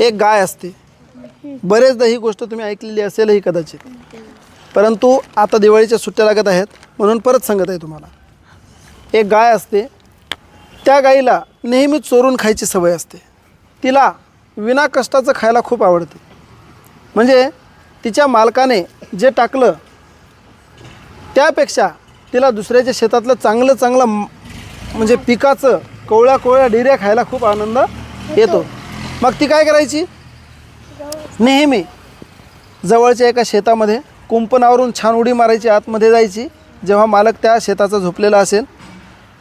एक गाय असते. बरेचदा ही गोष्ट तुम्ही ऐकलेली असेलही कदाचित. परंतु आता दिवाळीच्या सुट्ट्या लागत आहेत म्हणून परत सांगत आहे तुम्हाला. एक गाय असते त्या गाईला नेहमी चोरून खायची सवय असते. तिला विना कष्टाचं खायला खूप आवडते. म्हणजे तिच्या मालकाने जे टाकलं त्यापेक्षा तिला दुसऱ्याच्या शेतातलं चांगलं चांगलं म्हणजे पिकाचं कोवळ्या कोवळ्या डिऱ्या खायला खूप आनंद येतो. मग ती काय करायची? नेहमी जवळच्या एका शेतामध्ये कुंपणावरून छान उडी मारायची आतमध्ये जायची. जेव्हा मालक त्या शेताचा झोपलेला असेल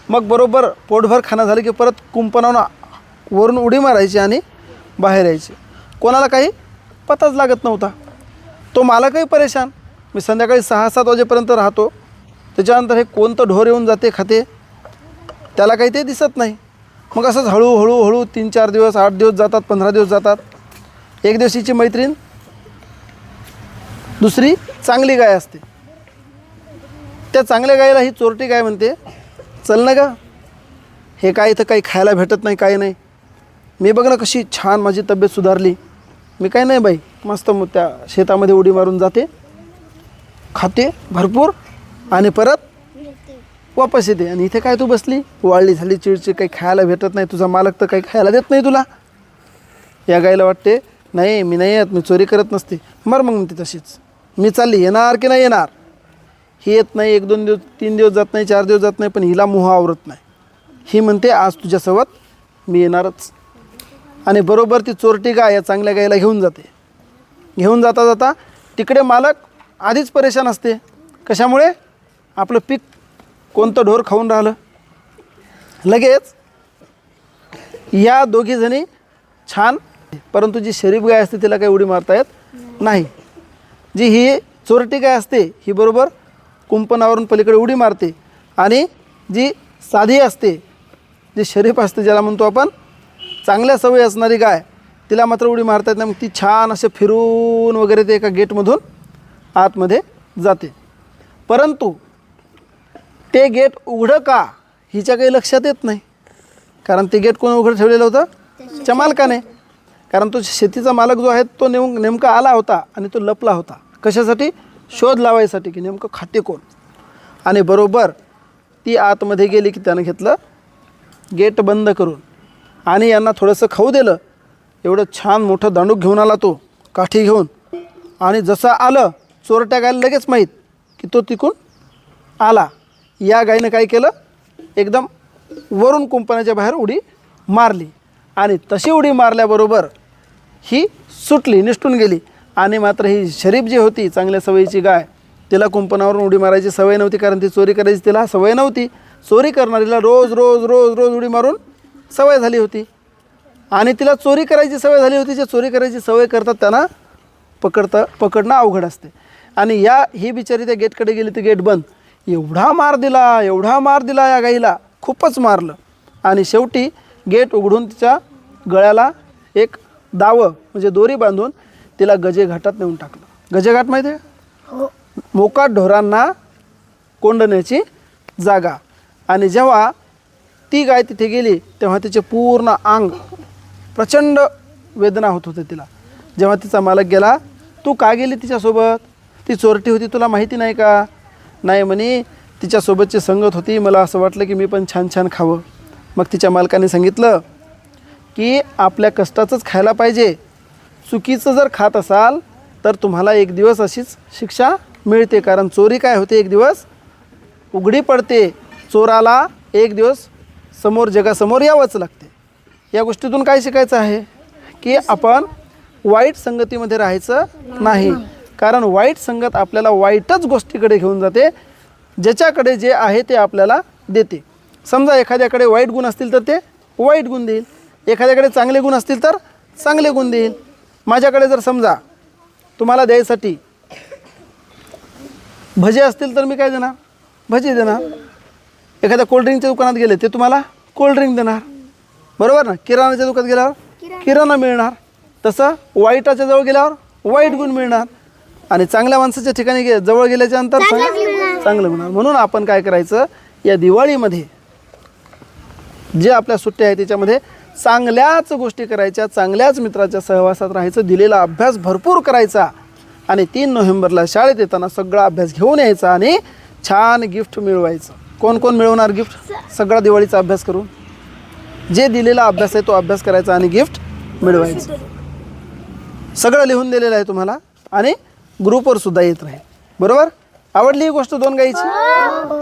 मग बरोबर पोटभर खाणं झालं की परत कुंपणावरून वरून उडी मारायची आणि बाहेर यायची. कोणाला काही पताच लागत नव्हता. तो मालकही परेशान. मी संध्याकाळी सहा सात वाजेपर्यंत राहतो. त्याच्यानंतर हे कोणतं ढोर येऊन जाते खाते त्याला काही ते दिसत नाही. मग असंच हळूहळू हळू तीन चार दिवस आठ दिवस जातात पंधरा दिवस जातात. एक दिवशीची मैत्रीण दुसरी चांगली गाय असते. त्या चांगल्या गायला ही चोरटी गाय म्हणते? चल ना का हे काय इथं काही खायला भेटत नाही काही नाही. मी बघ ना कशी छान माझी तब्येत सुधारली. मी काय नाही बाई मस्त मग त्या शेतामध्ये उडी मारून जाते. खाते भरपूर आणि परत वापस येते. आणि इथे काय तू बसली? वाळली झाली चिडचिड काही खायला भेटत नाही. तुझा मालक तर काही खायला देत नाही तुला. या गायला वाटते नाही मी नाही येत मी चोरी करत नसते. मर मग म्हणते तशीच. मी चालली येणार की नाही येणार? ही येत नाही एक दोन दिवस तीन दिवस जात नाही चार दिवस जात नाही पण हिला मोह आवरत नाही. ही म्हणते आज तुझ्यासोबत मी येणारच. आणि बरोबर ती चोरटी गाय या चांगल्या गायला घेऊन जाते. घेऊन जाता जाता तिकडे मालक आधीच परेशान असते. कशामुळे? आपलं पीक कोणतं ढोर खाऊन राहिलं? लगेच या दोघीजणी छान परंतु जी शरीफ गाय असते तिला काही उडी मारता येत नाही. जी ही चोरटी गाय असते ही बरोबर कुंपणावरून पलीकडे उडी मारते आणि जी साधी असते जी शरीफ असते ज्याला म्हणतो आपण चांगल्या सवयी असणारी गाय तिला मात्र उडी मारता येत नाही. मग ती छान असे फिरून वगैरे ते एका गेटमधून आतमध्ये जाते. परंतु ते गेट उघडं का? हिच्या काही लक्षात येत नाही. कारण ते गेट कोण उघडं ठेवलेलं होतं? तिच्या मालकाने. कारण तो शेतीचा मालक जो आहे तो नेम नेमका आला होता आणि तो लपला होता. कशासाठी? शोध लावायसाठी की नेमकं खाते कोण? आणि बरोबर ती आतमध्ये गेली की त्यानं घेतलं गेट बंद करून. आणि यांना थोडंसं खाऊ दिलं. एवढं छान मोठं दांडूक घेऊन आला तो काठी घेऊन. आणि जसं आलं चोरट्या गायला लगेच माहीत की तो तिकून आला. या गायीनं काय केलं? एकदम वरून कुंपणाच्या बाहेर उडी मारली. आणि तशी उडी मारल्याबरोबर ही सुटली निष्ठून गेली. आणि मात्र ही शरीफ जी होती चांगल्या सवयीची गाय तिला कुंपणावरून उडी मारायची सवय नव्हती कारण ती चोरी करायची तिला सवय नव्हती. चोरी करणारीला रोज रोज रोज रोज उडी मारून सवय झाली होती. आणि तिला चोरी करायची सवय झाली होती जे चोरी करायची सवय करतात त्यांना पकडतं पकडणं अवघड असते. आणि या ही बिचारी त्या गेटकडे गेली ती गेट बंद. एवढा मार दिला एवढा मार दिला या गाईला. खूपच मारलं. आणि शेवटी गेट उघडून तिच्या गळ्याला एक दावं म्हणजे दोरी बांधून तिला गजे घाटात नेऊन टाकलं. गजेघाट माहिती आहे? मोकाट ढोरांना कोंडण्याची जागा. आणि जेव्हा ती गाय तिथे गेली तेव्हा तिचे पूर्ण अंग प्रचंड वेदना होत होते तिला. जेव्हा तिचा मालक गेला तू का गेली तिच्यासोबत? ती चोरटी होती तुला माहिती नाही का? नाही म्हणे तिच्यासोबतची संगत होती मला असं वाटलं की मी पण छान छान खावं. मग तिच्या मालकाने सांगितलं की आपल्या कष्टाचंच खायला पाहिजे. चुकीचं जर खात असाल तर तुम्हाला एक दिवस अशीच शिक्षा मिळते. कारण चोरी काय होते? एक दिवस उघडी पडते. चोराला एक दिवस समोर जगासमोर यावंच लागते. या गोष्टीतून काय शिकायचं आहे? की आपण वाईट संगतीमध्ये राहायचं नाही. कारण वाईट संगत आपल्याला वाईटच गोष्टीकडे घेऊन जाते ज्याच्याकडे जे आहे ते आपल्याला देते. समजा एखाद्याकडे वाईट गुण असतील तर ते वाईट गुण देईल. एखाद्याकडे चांगले गुण असतील तर चांगले गुण देईल. माझ्याकडे जर समजा तुम्हाला द्यायसाठी भजे असतील तर मी काय देणार? भजे देणार. एखाद्या कोल्ड्रिंकच्या दुकानात गेले ते तुम्हाला कोल्ड्रिंक देणार. बरोबर ना? किराणाच्या दुकानात गेल्यावर किराणा मिळणार. तसं वाईटाच्या जवळ गेल्यावर वाईट गुण मिळणार. आणि चांगल्या माणसाच्या ठिकाणी गे जवळ गेल्याच्यानंतर चांगलं चांगलं मिळणार म्हणून आपण काय करायचं या दिवाळीमध्ये जे आपल्या सुट्ट्या आहेत त्याच्यामध्ये चांगल्याच गोष्टी करायच्या चांगल्याच मित्राच्या सहवासात राहायचं दिलेला अभ्यास भरपूर करायचा. आणि तीन नोव्हेंबरला शाळेत येताना सगळा अभ्यास घेऊन यायचा आणि छान गिफ्ट मिळवायचं. कोण कोण मिळवणार गिफ्ट? सगळा दिवाळीचा अभ्यास करून. जे दिलेला अभ्यास आहे तो अभ्यास करायचा आणि गिफ्ट मिळवायचं. सगळं लिहून दिलेलं आहे तुम्हाला. आणि ग्रुपवर सुद्धा येत राहील बरोबर? आवडली ही गोष्ट दोन गाईची? हो.